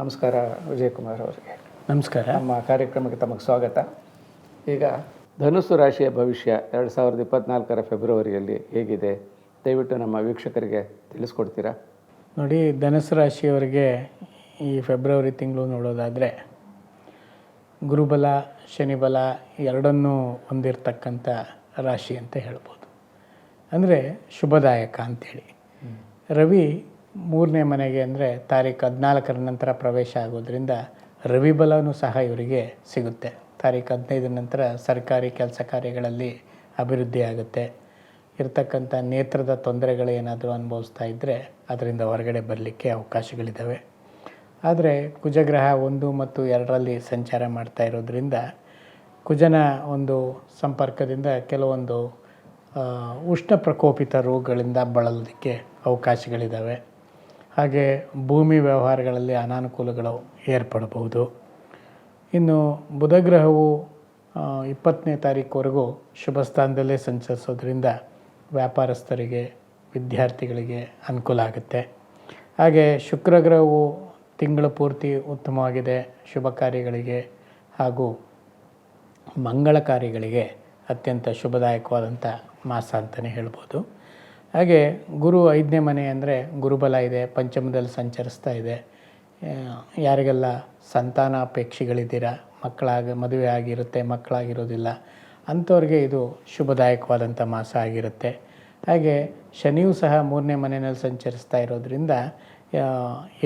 ನಮಸ್ಕಾರ ವಿಜಯಕುಮಾರ್ ಅವರಿಗೆ. ನಮಸ್ಕಾರ. ನಮ್ಮ ಕಾರ್ಯಕ್ರಮಕ್ಕೆ ತಮಗೆ ಸ್ವಾಗತ. ಈಗ ಧನುಸ್ಸು ರಾಶಿಯ ಭವಿಷ್ಯ ಎರಡು ಸಾವಿರದ ಇಪ್ಪತ್ನಾಲ್ಕರ ಫೆಬ್ರವರಿಯಲ್ಲಿ ಹೇಗಿದೆ? ದಯವಿಟ್ಟು ನಮ್ಮ ವೀಕ್ಷಕರಿಗೆ ತಿಳಿಸ್ಕೊಡ್ತೀರಾ? ನೋಡಿ ಧನುಸು ರಾಶಿಯವರಿಗೆ ಈ ಫೆಬ್ರವರಿ ತಿಂಗಳು ನೋಡೋದಾದರೆ ಗುರುಬಲ ಶನಿಬಲ ಎರಡನ್ನೂ ಹೊಂದಿರತಕ್ಕಂಥ ರಾಶಿ ಅಂತ ಹೇಳ್ಬೋದು. ಅಂದರೆ ಶುಭದಾಯಕ ಅಂಥೇಳಿ ರವಿ ಮೂರನೇ ಮನೆಗೆ ಅಂದರೆ ತಾರೀಕು ಹದಿನಾಲ್ಕರ ನಂತರ ಪ್ರವೇಶ ಆಗೋದ್ರಿಂದ ರವಿ ಬಲನೂ ಸಹ ಇವರಿಗೆ ಸಿಗುತ್ತೆ. ತಾರೀಕು ಹದಿನೈದರ ನಂತರ ಸರ್ಕಾರಿ ಕೆಲಸ ಕಾರ್ಯಗಳಲ್ಲಿ ಅಭಿವೃದ್ಧಿ ಆಗುತ್ತೆ. ಇರತಕ್ಕಂಥ ನೇತ್ರದ ತೊಂದರೆಗಳು ಏನಾದರೂ ಅನುಭವಿಸ್ತಾ ಇದ್ದರೆ ಅದರಿಂದ ಹೊರಗಡೆ ಬರಲಿಕ್ಕೆ ಅವಕಾಶಗಳಿದ್ದಾವೆ. ಆದರೆ ಕುಜಗ್ರಹ ಒಂದು ಮತ್ತು ಎರಡರಲ್ಲಿ ಸಂಚಾರ ಮಾಡ್ತಾ ಇರೋದ್ರಿಂದ ಕುಜನ ಒಂದು ಸಂಪರ್ಕದಿಂದ ಕೆಲವೊಂದು ಉಷ್ಣ ಪ್ರಕೋಪಿತ ರೋಗಗಳಿಂದ ಬಳಲೋದಕ್ಕೆ ಅವಕಾಶಗಳಿದ್ದಾವೆ. ಹಾಗೆ ಭೂಮಿ ವ್ಯವಹಾರಗಳಲ್ಲಿ ಅನಾನುಕೂಲಗಳು ಏರ್ಪಡಬಹುದು. ಇನ್ನು ಬುಧಗ್ರಹವು ಇಪ್ಪತ್ತನೇ ತಾರೀಕುವರೆಗೂ ಶುಭ ಸ್ಥಾನದಲ್ಲೇ ಸಂಚರಿಸೋದ್ರಿಂದ ವ್ಯಾಪಾರಸ್ಥರಿಗೆ, ವಿದ್ಯಾರ್ಥಿಗಳಿಗೆ ಅನುಕೂಲ ಆಗುತ್ತೆ. ಹಾಗೆ ಶುಕ್ರಗ್ರಹವು ತಿಂಗಳ ಪೂರ್ತಿ ಉತ್ತಮವಾಗಿದೆ. ಶುಭ ಕಾರ್ಯಗಳಿಗೆ ಹಾಗೂ ಮಂಗಳ ಕಾರ್ಯಗಳಿಗೆ ಅತ್ಯಂತ ಶುಭದಾಯಕವಾದಂಥ ಮಾಸ ಅಂತಲೇ ಹೇಳ್ಬೋದು. ಹಾಗೆ ಗುರು ಐದನೇ ಮನೆ ಅಂದರೆ ಗುರುಬಲ ಇದೆ, ಪಂಚಮದಲ್ಲಿ ಸಂಚರಿಸ್ತಾ ಇದೆ. ಯಾರಿಗೆಲ್ಲ ಸಂತಾನ ಅಪೇಕ್ಷೆಗಳಿದ್ದೀರಾ? ಮಕ್ಕಳಾಗ, ಮದುವೆ ಆಗಿರುತ್ತೆ, ಮಕ್ಕಳಾಗಿರೋದಿಲ್ಲ, ಅಂಥವ್ರಿಗೆ ಇದು ಶುಭದಾಯಕವಾದಂಥ ಮಾಸ ಆಗಿರುತ್ತೆ. ಹಾಗೆ ಶನಿಯೂ ಸಹ ಮೂರನೇ ಮನೆಯಲ್ಲಿ ಸಂಚರಿಸ್ತಾ ಇರೋದ್ರಿಂದ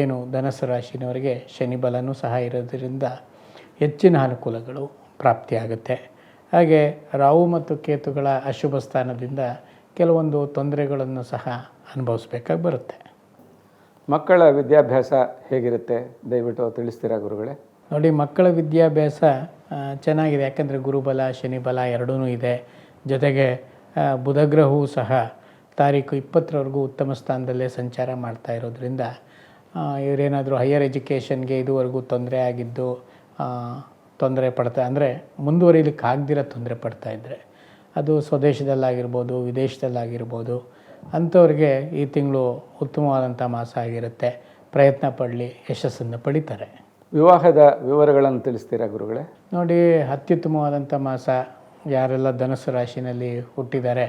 ಏನು ಧನಸ್ಸು ರಾಶಿನವರಿಗೆ ಶನಿ ಬಲನೂ ಸಹ ಇರೋದ್ರಿಂದ ಹೆಚ್ಚಿನ ಅನುಕೂಲಗಳು ಪ್ರಾಪ್ತಿಯಾಗುತ್ತೆ. ಹಾಗೆ ರಾಹು ಮತ್ತು ಕೇತುಗಳ ಅಶುಭ ಸ್ಥಾನದಿಂದ ಕೆಲವೊಂದು ತೊಂದರೆಗಳನ್ನು ಸಹ ಅನುಭವಿಸ್ಬೇಕಾಗಿ ಬರುತ್ತೆ. ಮಕ್ಕಳ ವಿದ್ಯಾಭ್ಯಾಸ ಹೇಗಿರುತ್ತೆ? ದಯವಿಟ್ಟು ತಿಳಿಸ್ತೀರಾ ಗುರುಗಳೇ? ನೋಡಿ ಮಕ್ಕಳ ವಿದ್ಯಾಭ್ಯಾಸ ಚೆನ್ನಾಗಿದೆ. ಯಾಕಂದರೆ ಗುರುಬಲ ಶನಿಬಲ ಎರಡೂ ಇದೆ. ಜೊತೆಗೆ ಬುಧಗ್ರಹವು ಸಹ ತಾರೀಕು ಇಪ್ಪತ್ತರವರೆಗೂ ಉತ್ತಮ ಸ್ಥಾನದಲ್ಲೇ ಸಂಚಾರ ಮಾಡ್ತಾ ಇರೋದ್ರಿಂದ ಇವರೇನಾದರೂ ಹೈಯರ್ ಎಜುಕೇಷನ್ಗೆ ಇದುವರೆಗೂ ತೊಂದರೆ ಆಗಿದ್ದು ತೊಂದರೆ ಪಡ್ತಾ ಅಂದರೆ ಮುಂದುವರಿಲಿಕ್ಕೆ ಆಗದಿರೋ ತೊಂದರೆ ಪಡ್ತಾ ಇದ್ದರೆ ಅದು ಸ್ವದೇಶದಲ್ಲಾಗಿರ್ಬೋದು ವಿದೇಶದಲ್ಲಾಗಿರ್ಬೋದು ಅಂಥವ್ರಿಗೆ ಈ ತಿಂಗಳು ಉತ್ತಮವಾದಂಥ ಮಾಸ ಆಗಿರುತ್ತೆ. ಪ್ರಯತ್ನ ಪಡಲಿ ಯಶಸ್ಸನ್ನು ಪಡಿತಾರೆ. ವಿವಾಹದ ವಿವರಗಳನ್ನು ತಿಳಿಸ್ತೀರಾ ಗುರುಗಳೇ? ನೋಡಿ ಅತ್ಯುತ್ತಮವಾದಂಥ ಮಾಸ ಯಾರೆಲ್ಲ ಧನುಸು ರಾಶಿನಲ್ಲಿ ಹುಟ್ಟಿದ್ದಾರೆ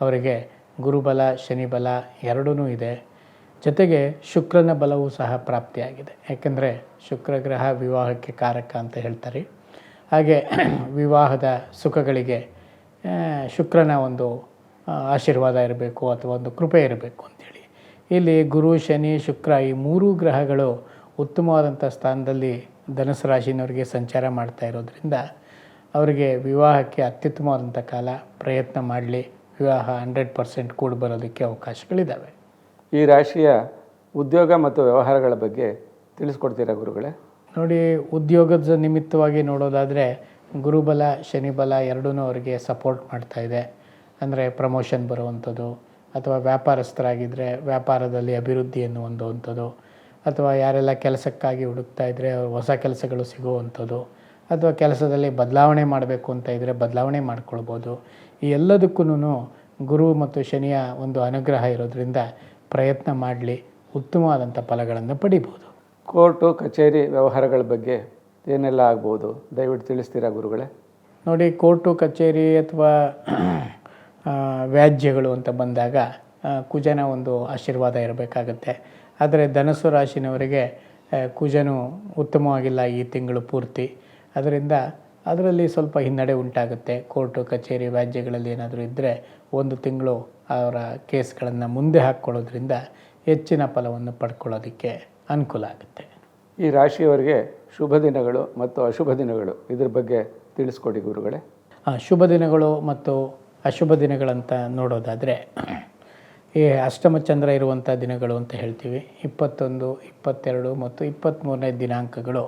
ಅವರಿಗೆ ಗುರುಬಲ ಶನಿಬಲ ಎರಡೂ ಇದೆ. ಜೊತೆಗೆ ಶುಕ್ರನ ಬಲವೂ ಸಹ ಪ್ರಾಪ್ತಿಯಾಗಿದೆ. ಯಾಕೆಂದರೆ ಶುಕ್ರ ಗ್ರಹ ವಿವಾಹಕ್ಕೆ ಕಾರಕ ಅಂತ ಹೇಳ್ತಾರೆ. ಹಾಗೆ ವಿವಾಹದ ಸುಖಗಳಿಗೆ ಶುಕ್ರನ ಒಂದು ಆಶೀರ್ವಾದ ಇರಬೇಕು ಅಥವಾ ಒಂದು ಕೃಪೆ ಇರಬೇಕು ಅಂಥೇಳಿ ಇಲ್ಲಿ ಗುರು ಶನಿ ಶುಕ್ರ ಈ ಮೂರೂ ಗ್ರಹಗಳು ಉತ್ತಮವಾದಂಥ ಸ್ಥಾನದಲ್ಲಿ ಧನುಸು ರಾಶಿಯವರಿಗೆ ಸಂಚಾರ ಮಾಡ್ತಾ ಇರೋದ್ರಿಂದ ಅವರಿಗೆ ವಿವಾಹಕ್ಕೆ ಅತ್ಯುತ್ತಮವಾದಂಥ ಕಾಲ ಪ್ರಯತ್ನ ಮಾಡಲಿ. ವಿವಾಹ ಹಂಡ್ರೆಡ್ ಪರ್ಸೆಂಟ್ ಕೂಡಿ ಬರೋದಕ್ಕೆ ಅವಕಾಶಗಳಿದ್ದಾವೆ ಈ ರಾಶಿಯ ಉದ್ಯೋಗ ಮತ್ತು ವ್ಯವಹಾರಗಳ ಬಗ್ಗೆ ತಿಳಿಸ್ಕೊಡ್ತೀರಾ ಗುರುಗಳೇ? ನೋಡಿ ಉದ್ಯೋಗದ ನಿಮಿತ್ತವಾಗಿ ನೋಡೋದಾದರೆ ಗುರುಬಲ, ಶನಿಬಲ ಎರಡೂ ಅವರಿಗೆ ಸಪೋರ್ಟ್ ಮಾಡ್ತಾ ಇದೆ. ಅಂದರೆ ಪ್ರಮೋಷನ್ ಬರುವಂಥದ್ದು, ಅಥವಾ ವ್ಯಾಪಾರಸ್ಥರಾಗಿದ್ದರೆ ವ್ಯಾಪಾರದಲ್ಲಿ ಅಭಿವೃದ್ಧಿಯನ್ನು ಹೊಂದುವಂಥದ್ದು ಅಥವಾ ಯಾರೆಲ್ಲ ಕೆಲಸಕ್ಕಾಗಿ ಹುಡುಕ್ತಾ ಇದ್ದರೆ ಹೊಸ ಕೆಲಸಗಳು ಸಿಗುವಂಥದ್ದು, ಅಥವಾ ಕೆಲಸದಲ್ಲಿ ಬದಲಾವಣೆ ಮಾಡಬೇಕು ಅಂತ ಇದ್ದರೆ ಬದಲಾವಣೆ ಮಾಡ್ಕೊಳ್ಬೋದು. ಈ ಎಲ್ಲದಕ್ಕೂ ಗುರು ಮತ್ತು ಶನಿಯ ಒಂದು ಅನುಗ್ರಹ ಇರೋದರಿಂದ ಪ್ರಯತ್ನ ಮಾಡಲಿ, ಉತ್ತಮವಾದಂಥ ಫಲಗಳನ್ನು ಪಡಿಬೋದು. ಕೋರ್ಟು, ಕಚೇರಿ ವ್ಯವಹಾರಗಳ ಬಗ್ಗೆ ಏನೆಲ್ಲ ಆಗ್ಬೋದು? ದಯವಿಟ್ಟು ತಿಳಿಸ್ತೀರಾ ಗುರುಗಳೇ? ನೋಡಿ ಕೋರ್ಟು ಕಚೇರಿ ಅಥವಾ ವ್ಯಾಜ್ಯಗಳು ಅಂತ ಬಂದಾಗ ಕುಜನ ಒಂದು ಆಶೀರ್ವಾದ ಇರಬೇಕಾಗತ್ತೆ. ಆದರೆ ಧನಸ್ಸು ರಾಶಿನವರಿಗೆ ಕುಜನು ಉತ್ತಮವಾಗಿಲ್ಲ ಈ ತಿಂಗಳು ಪೂರ್ತಿ. ಅದರಿಂದ ಅದರಲ್ಲಿ ಸ್ವಲ್ಪ ಹಿನ್ನಡೆ ಉಂಟಾಗುತ್ತೆ. ಕೋರ್ಟು ಕಚೇರಿ ವ್ಯಾಜ್ಯಗಳಲ್ಲಿ ಏನಾದರೂ ಇದ್ದರೆ ಒಂದು ತಿಂಗಳು ಅವರ ಕೇಸ್ಗಳನ್ನು ಮುಂದೆ ಹಾಕ್ಕೊಳ್ಳೋದ್ರಿಂದ ಹೆಚ್ಚಿನ ಫಲವನ್ನು ಪಡ್ಕೊಳ್ಳೋದಕ್ಕೆ ಅನುಕೂಲ ಆಗುತ್ತೆ. ಈ ರಾಶಿಯವರಿಗೆ ಶುಭ ದಿನಗಳು ಮತ್ತು ಅಶುಭ ದಿನಗಳು. ಇದ್ರ ಬಗ್ಗೆ ತಿಳಿಸ್ಕೊಡಿ ಗುರುಗಳೇ. ಶುಭ ದಿನಗಳು ಮತ್ತು ಅಶುಭ ದಿನಗಳಂತ ನೋಡೋದಾದರೆ, ಈ ಅಷ್ಟಮ ಚಂದ್ರ ಇರುವಂಥ ದಿನಗಳು ಅಂತ ಹೇಳ್ತೀವಿ. ಇಪ್ಪತ್ತೊಂದು, ಇಪ್ಪತ್ತೆರಡು ಮತ್ತು ಇಪ್ಪತ್ತ್ಮೂರನೇ ದಿನಾಂಕಗಳು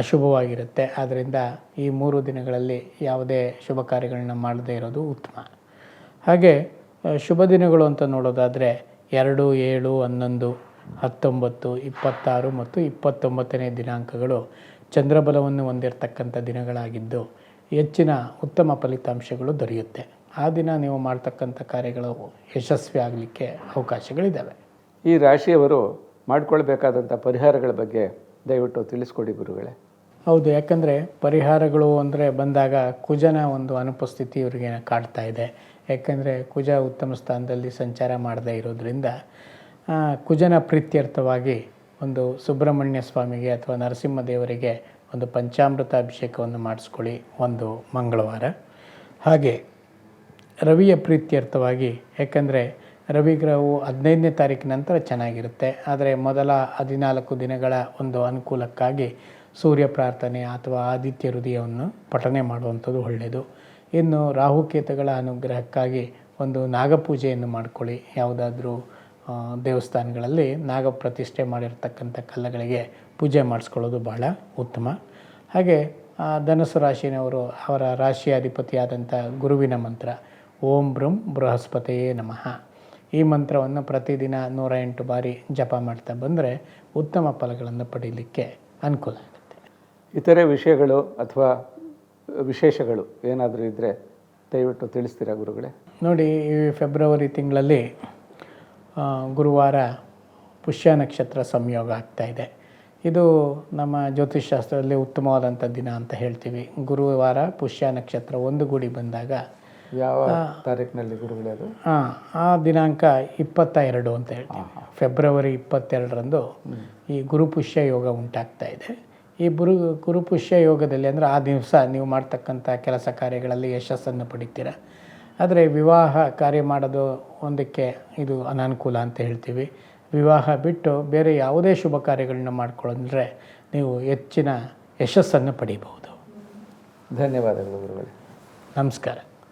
ಅಶುಭವಾಗಿರುತ್ತೆ. ಆದ್ದರಿಂದ ಈ ಮೂರು ದಿನಗಳಲ್ಲಿ ಯಾವುದೇ ಶುಭ ಕಾರ್ಯಗಳನ್ನ ಮಾಡದೇ ಇರೋದು ಉತ್ತಮ. ಹಾಗೆ ಶುಭ ದಿನಗಳು ಅಂತ ನೋಡೋದಾದರೆ ಎರಡು, ಏಳು, ಹನ್ನೊಂದು ಹತ್ತೊಂಬತ್ತು ಇಪ್ಪತ್ತಾರು ಮತ್ತು ಇಪ್ಪತ್ತೊಂಬತ್ತನೇ ದಿನಾಂಕಗಳು ಚಂದ್ರಬಲವನ್ನು ಹೊಂದಿರತಕ್ಕಂಥ ದಿನಗಳಾಗಿದ್ದು ಹೆಚ್ಚಿನ ಉತ್ತಮ ಫಲಿತಾಂಶಗಳು ದೊರೆಯುತ್ತೆ. ಆ ದಿನ ನೀವು ಮಾಡ್ತಕ್ಕಂಥ ಕಾರ್ಯಗಳು ಯಶಸ್ವಿ ಆಗಲಿಕ್ಕೆ ಅವಕಾಶಗಳಿದ್ದಾವೆ ಈ ರಾಶಿಯವರು ಮಾಡಿಕೊಳ್ಬೇಕಾದಂಥ ಪರಿಹಾರಗಳ ಬಗ್ಗೆ ದಯವಿಟ್ಟು ತಿಳಿಸ್ಕೊಡಿ ಗುರುಗಳೇ. ಹೌದು ಯಾಕಂದರೆ ಪರಿಹಾರಗಳು ಅಂದರೆ ಬಂದಾಗ ಕುಜನ ಒಂದು ಅನುಪಸ್ಥಿತಿ ಇವರಿಗೆ ಕಾಡ್ತಾ ಇದೆ. ಯಾಕಂದರೆ ಕುಜ ಉತ್ತಮ ಸ್ಥಾನದಲ್ಲಿ ಸಂಚಾರ ಮಾಡದೇ ಇರೋದ್ರಿಂದ ಕುಜನ ಪ್ರೀತ್ಯರ್ಥವಾಗಿ ಒಂದು ಸುಬ್ರಹ್ಮಣ್ಯ ಸ್ವಾಮಿಗೆ ಅಥವಾ ನರಸಿಂಹದೇವರಿಗೆ ಒಂದು ಪಂಚಾಮೃತ ಅಭಿಷೇಕವನ್ನು ಮಾಡಿಸ್ಕೊಳ್ಳಿ ಒಂದು ಮಂಗಳವಾರ. ಹಾಗೆ ರವಿಯ ಪ್ರೀತ್ಯರ್ಥವಾಗಿ ಯಾಕಂದರೆ ರವಿಗ್ರಹವು ಹದಿನೈದನೇ ತಾರೀಕಿನ ನಂತರ ಚೆನ್ನಾಗಿರುತ್ತೆ. ಆದರೆ ಮೊದಲ ಹದಿನಾಲ್ಕು ದಿನಗಳ ಒಂದು ಅನುಕೂಲಕ್ಕಾಗಿ ಸೂರ್ಯ ಪ್ರಾರ್ಥನೆ ಅಥವಾ ಆದಿತ್ಯ ಹೃದಯವನ್ನು ಪಠನೆ ಮಾಡುವಂಥದ್ದು ಒಳ್ಳೆಯದು. ಇನ್ನು ರಾಹುಕೇತುಗಳ ಅನುಗ್ರಹಕ್ಕಾಗಿ ಒಂದು ನಾಗಪೂಜೆಯನ್ನು ಮಾಡ್ಕೊಳ್ಳಿ. ಯಾವುದಾದ್ರೂ ದೇವಸ್ಥಾನಗಳಲ್ಲಿ ನಾಗ ಪ್ರತಿಷ್ಠೆ ಮಾಡಿರ್ತಕ್ಕಂಥ ಕಲ್ಲುಗಳಿಗೆ ಪೂಜೆ ಮಾಡಿಸ್ಕೊಳ್ಳೋದು ಬಹಳ ಉತ್ತಮ. ಹಾಗೆ ಧನಸು ರಾಶಿನವರು ಅವರ ರಾಶಿ ಅಧಿಪತಿಯಾದಂಥ ಗುರುವಿನ ಮಂತ್ರ ಓಂ ಬ್ರಂ ಬೃಹಸ್ಪತಿಯೇ ನಮಃ. ಈ ಮಂತ್ರವನ್ನು ಪ್ರತಿದಿನ ನೂರ ಎಂಟು ಬಾರಿ ಜಪ ಮಾಡ್ತಾ ಬಂದರೆ ಉತ್ತಮ ಫಲಗಳನ್ನು ಪಡೀಲಿಕ್ಕೆ ಅನುಕೂಲ ಆಗುತ್ತೆ. ಇತರೆ ವಿಷಯಗಳು ಅಥವಾ ವಿಶೇಷಗಳು ಏನಾದರೂ ಇದ್ದರೆ ದಯವಿಟ್ಟು ತಿಳಿಸ್ತೀರಾ ಗುರುಗಳೇ? ನೋಡಿ ಈ ಫೆಬ್ರವರಿ ತಿಂಗಳಲ್ಲಿ ಗುರುವಾರ ಪುಷ್ಯ ನಕ್ಷತ್ರ ಸಂಯೋಗ ಆಗ್ತಾ ಇದೆ. ಇದು ನಮ್ಮ ಜ್ಯೋತಿಷ್ಶಾಸ್ತ್ರದಲ್ಲಿ ಉತ್ತಮವಾದಂಥ ದಿನ ಅಂತ ಹೇಳ್ತೀವಿ. ಗುರುವಾರ ಪುಷ್ಯ ನಕ್ಷತ್ರ ಒಂದು ಗುಡಿ ಬಂದಾಗ ಯಾವ ತಾರೀಕಿನಲ್ಲಿ ಗುರುಗಳದು ಹಾಂ ಆ, ಆ ದಿನಾಂಕ ಇಪ್ಪತ್ತ ಎರಡು ಅಂತ ಹೇಳ್ತೀವಿ. ಫೆಬ್ರವರಿ ಇಪ್ಪತ್ತೆರಡರಂದು ಈ ಗುರುಪುಷ್ಯ ಯೋಗ ಉಂಟಾಗ್ತಾ ಇದೆ. ಈ ಗುರು ಗುರುಪುಷ್ಯ ಯೋಗದಲ್ಲಿ ಅಂದರೆ ಆ ದಿವಸ ನೀವು ಮಾಡ್ತಕ್ಕಂಥ ಕೆಲಸ ಕಾರ್ಯಗಳಲ್ಲಿ ಯಶಸ್ಸನ್ನು ಪಡಿತೀರ. ಆದರೆ ವಿವಾಹ ಕಾರ್ಯ ಮಾಡೋದು ಒಂದಕ್ಕೆ ಇದು ಅನಾನುಕೂಲ ಅಂತ ಹೇಳ್ತೀವಿ. ವಿವಾಹ ಬಿಟ್ಟು ಬೇರೆ ಯಾವುದೇ ಶುಭ ಕಾರ್ಯಗಳನ್ನ ಮಾಡ್ಕೊಳ್ಳೋದ್ರೆ ನೀವು ಹೆಚ್ಚಿನ ಯಶಸ್ಸನ್ನು ಪಡೆಯಬಹುದು ಧನ್ಯವಾದಗಳು ಗುರುಗಳೇ. ನಮಸ್ಕಾರ.